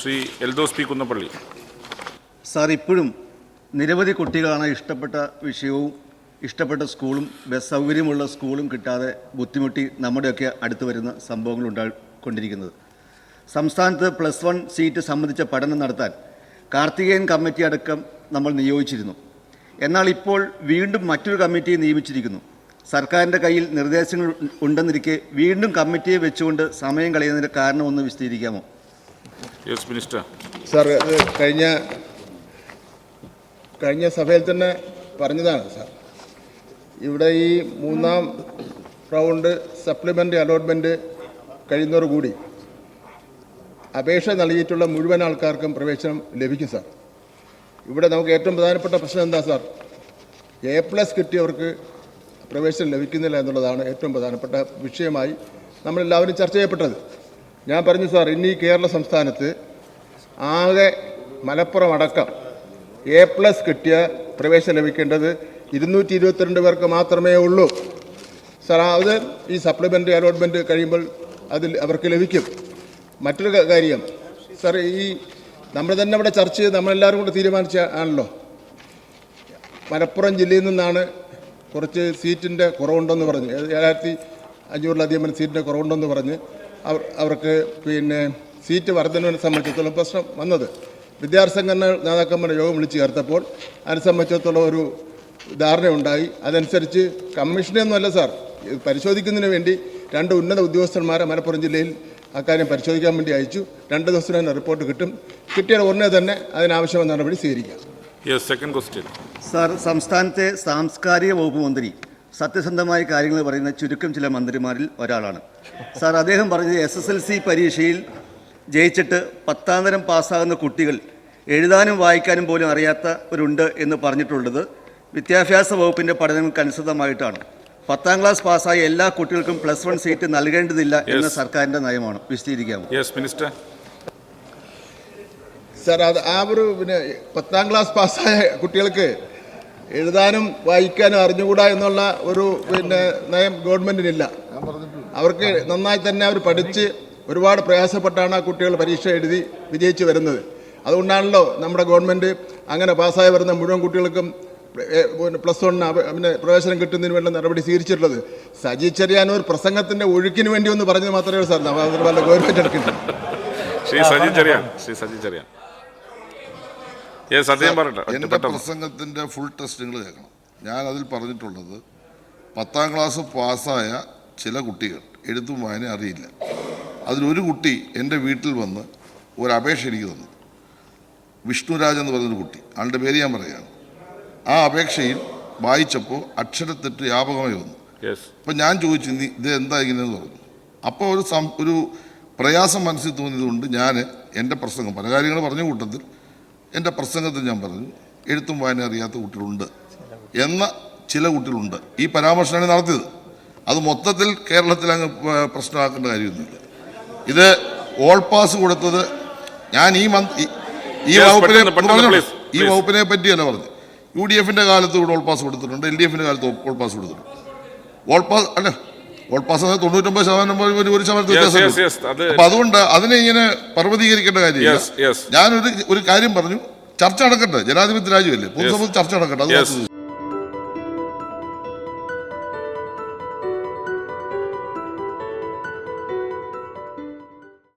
Shri Eldhose P Kunnappilly. Sir ഇപ്പോഴും നിരവധി കുട്ടികളാണ് ഇഷ്ടപ്പെട്ട വിഷയവും ഇഷ്ടപ്പെട്ട സ്കൂളും ബസ് സൗകര്യമുള്ള സ്കൂളും കിട്ടാതെ ബുദ്ധിമുട്ടി നമ്മുടെയൊക്കെ അടുത്ത് വരുന്ന സംഭവങ്ങൾ ഉണ്ടായിക്കൊണ്ടിരിക്കുന്നത് സംസ്ഥാനത്ത് പ്ലസ് വൺ സീറ്റ് സംബന്ധിച്ച പഠനം നടത്താൻ കാർത്തികേയൻ കമ്മിറ്റി അടക്കം നമ്മൾ നിയോഗിച്ചിരുന്നു. എന്നാൽ ഇപ്പോൾ വീണ്ടും മറ്റൊരു കമ്മിറ്റിയെ നിയമിച്ചിരിക്കുന്നു. സർക്കാരിന്റെ കയ്യിൽ നിർദ്ദേശങ്ങൾ ഉണ്ടെന്നിരിക്കെ വീണ്ടും കമ്മിറ്റിയെ വെച്ചുകൊണ്ട് സമയം കളയുന്നതിന്റെ കാരണമൊന്ന് വിശദീകരിക്കാമോ? യെസ് മിനിസ്റ്റർ സാർ കഴിഞ്ഞ കഴിഞ്ഞ സഭയിൽ തന്നെ പറഞ്ഞതാണ് സർ ഇവിടെ ഈ മൂന്നാം റൗണ്ട് സപ്ലിമെന്ററി അലോട്ട്മെന്റ് കഴിയുന്നതോടുകൂടി അപേക്ഷ നൽകിയിട്ടുള്ള മുഴുവൻ ആൾക്കാർക്കും പ്രവേശനം ലഭിക്കും സാർ ഇവിടെ നമുക്ക് ഏറ്റവും പ്രധാനപ്പെട്ട പ്രശ്നം എന്താ സാർ എ പ്ലസ് കിട്ടിയവർക്ക് പ്രവേശനം ലഭിക്കുന്നില്ല എന്നുള്ളതാണ് ഏറ്റവും പ്രധാനപ്പെട്ട വിഷയമായി നമ്മളെല്ലാവരും ചർച്ച ചെയ്യപ്പെട്ടത്. ഞാൻ പറഞ്ഞു സാർ ഇന്ന് ഈ കേരള സംസ്ഥാനത്ത് ആകെ മലപ്പുറം അടക്കം എ പ്ലസ് കിട്ടിയ പ്രവേശനം ലഭിക്കേണ്ടത് ഇരുന്നൂറ്റി ഇരുപത്തിരണ്ട് പേർക്ക് മാത്രമേ ഉള്ളൂ. സാർ അത് ഈ സപ്ലിമെന്ററി അലോട്ട്മെന്റ് കഴിയുമ്പോൾ അതിൽ അവർക്ക് ലഭിക്കും. മറ്റൊരു കാര്യം സാർ ഈ നമ്മൾ തന്നെ ഇവിടെ ചർച്ച ചെയ്ത് നമ്മളെല്ലാവരും കൂടെ തീരുമാനിച്ച ആണല്ലോ. മലപ്പുറം ജില്ലയിൽ നിന്നാണ് കുറച്ച് സീറ്റിന്റെ കുറവുണ്ടെന്ന് പറഞ്ഞ് ഏഴായിരത്തി അഞ്ഞൂറിലധികം സീറ്റിന്റെ കുറവുണ്ടെന്ന് പറഞ്ഞ് അവർക്ക് പിന്നെ സീറ്റ് വർധനവിനെ സംബന്ധിച്ചിടത്തോളം പ്രശ്നം വന്നത്. വിദ്യാർത്ഥി സംഘടന നേതാക്കന്മാരുടെ യോഗം വിളിച്ചു ചേർത്തപ്പോൾ അതിനെ സംബന്ധിച്ചിടത്തോളം ഒരു ധാരണയുണ്ടായി. അതനുസരിച്ച് കമ്മീഷനെയൊന്നുമല്ല സാർ ഇത് പരിശോധിക്കുന്നതിന് വേണ്ടി രണ്ട് ഉന്നത ഉദ്യോഗസ്ഥന്മാരെ മലപ്പുറം ജില്ലയിൽ അക്കാര്യം പരിശോധിക്കാൻ വേണ്ടി അയച്ചു. രണ്ട് ദിവസം തന്നെ റിപ്പോർട്ട് കിട്ടും. കിട്ടിയ ഉടനെ തന്നെ അതിനാവശ്യമായ നടപടി സ്വീകരിക്കാം. യെസ് സെക്കൻഡ് ക്വസ്റ്റ്യൻ സാർ സംസ്ഥാനത്തെ സാംസ്കാരിക വകുപ്പ് മന്ത്രി സത്യസന്ധമായ കാര്യങ്ങൾ പറയുന്ന ചുരുക്കം ചില മന്ത്രിമാരിൽ ഒരാളാണ്. സാർ അദ്ദേഹം പറഞ്ഞത് എസ് എസ് എൽ സി പരീക്ഷയിൽ ജയിച്ചിട്ട് പത്താം തരം പാസ്സാകുന്ന കുട്ടികൾ എഴുതാനും വായിക്കാനും പോലും അറിയാത്ത ഒരുണ്ട് എന്ന് പറഞ്ഞിട്ടുള്ളത് വിദ്യാഭ്യാസ വകുപ്പിന്റെ പഠനങ്ങൾക്ക് അനുസൃതമായിട്ടാണ്. പത്താം ക്ലാസ് പാസ്സായ എല്ലാ കുട്ടികൾക്കും പ്ലസ് വൺ സീറ്റ് നൽകേണ്ടതില്ല എന്ന. സർക്കാരിന്റെ നയമാണ്. വിശദീകരിക്കാമോ? യെസ് മിനിസ്റ്റർ സാർ അത് ആ ഒരു പിന്നെ പത്താം ക്ലാസ് പാസ്സായ കുട്ടികൾക്ക് എഴുതാനും വായിക്കാനും അറിഞ്ഞുകൂടാ എന്നുള്ള ഒരു പിന്നെ നയം ഗവൺമെന്റിനില്ല. അവർക്ക് നന്നായി തന്നെ അവർ പഠിച്ച് ഒരുപാട് പ്രയാസപ്പെട്ടാണ് ആ കുട്ടികൾ പരീക്ഷ എഴുതി വിജയിച്ച് വരുന്നത്. അതുകൊണ്ടാണല്ലോ നമ്മുടെ ഗവൺമെന്റ് അങ്ങനെ പാസ്സായി വരുന്ന മുഴുവൻ കുട്ടികൾക്കും പ്ലസ് വണ്ണിന് പിന്നെ പ്രവേശനം കിട്ടുന്നതിന് വേണ്ട നടപടി സ്വീകരിച്ചിട്ടുള്ളത്. സജി ചെറിയാനൂർ പ്രസംഗത്തിന്റെ ഒഴുക്കിന് വേണ്ടി ഒന്ന് പറഞ്ഞത് മാത്രമേ ഉള്ളൂ സാർ ഗവൺമെന്റ് എടുക്കുന്നില്ല ശ്രീ സജി ചെറിയാൻ ശ്രീ സജി ചെറിയാൻ. അദ്ദേഹം പറയട്ടെ. എന്റെ. പ്രസംഗത്തിന്റെ ഫുൾ ടെസ്റ്റ് നിങ്ങൾ കേൾക്കണം. ഞാൻ അതിൽ പറഞ്ഞിട്ടുള്ളത് പത്താം ക്ലാസ് പാസ്സായ ചില കുട്ടികൾ എഴുത്തും വായന അറിയില്ല. അതിലൊരു കുട്ടി എന്റെ വീട്ടിൽ വന്ന് ഒരു അപേക്ഷ എനിക്ക് തന്നു. വിഷ്ണുരാജ് എന്ന് പറഞ്ഞൊരു കുട്ടി ആളുടെ പേര് ഞാൻ പറയുകയാണ്. ആ അപേക്ഷയിൽ വായിച്ചപ്പോൾ അക്ഷരത്തെറ്റ് വ്യാപകമായി വന്നു. അപ്പം ഞാൻ ചോദിച്ചു നീ ഇത് എന്താ ഇങ്ങനെയെന്ന് പറഞ്ഞു? അപ്പോൾ ഒരു സം ഒരു പ്രയാസം മനസ്സിൽ തോന്നിയതുകൊണ്ട് ഞാൻ എന്റെ പ്രസംഗം പല കാര്യങ്ങൾ പറഞ്ഞ കൂട്ടത്തിൽ എന്റെ പ്രസംഗത്തിൽ ഞാൻ പറഞ്ഞു എഴുത്തും വായന അറിയാത്ത കുട്ടികളുണ്ട് എന്ന ചില കുട്ടികളുണ്ട്. ഈ പരാമർശമാണ് നടത്തിയത്. അത് മൊത്തത്തിൽ കേരളത്തിൽ അങ്ങ് പ്രശ്നമാക്കേണ്ട കാര്യമൊന്നുമില്ല. ഇത് ഓൾ പാസ് കൊടുത്തത് ഞാൻ ഈ മന്ത് ഈ- വകുപ്പിനെ ഈ. വകുപ്പിനെ പറ്റിയല്ല പറഞ്ഞു യു ഡി എഫിന്റെ കാലത്ത് ഇവിടെ ഓൾ പാസ് കൊടുത്തിട്ടുണ്ട് എൽ ഡി എഫിന്റെ കാലത്ത് ഓൾ പാസ് കൊടുത്തിട്ടുണ്ട്. ഓൾ പാസ് അല്ല പാസ് തൊണ്ണൂറ്റൊമ്പത് ശതമാനം ഒരു- ശതമാനത്തിൽ അപ്പൊ അതുകൊണ്ട് അതിനെ ഇങ്ങനെ പർവതീകരിക്കേണ്ട കാര്യമില്ല. Yes. ഞാനൊരു ഒരു കാര്യം പറഞ്ഞു. ചർച്ച നടക്കട്ടെ. ജനാധിപത്യ രാജ്യമല്ലേ? പൊതുസമൂഹത്തിൽ ചർച്ച നടക്കട്ടെ. അത്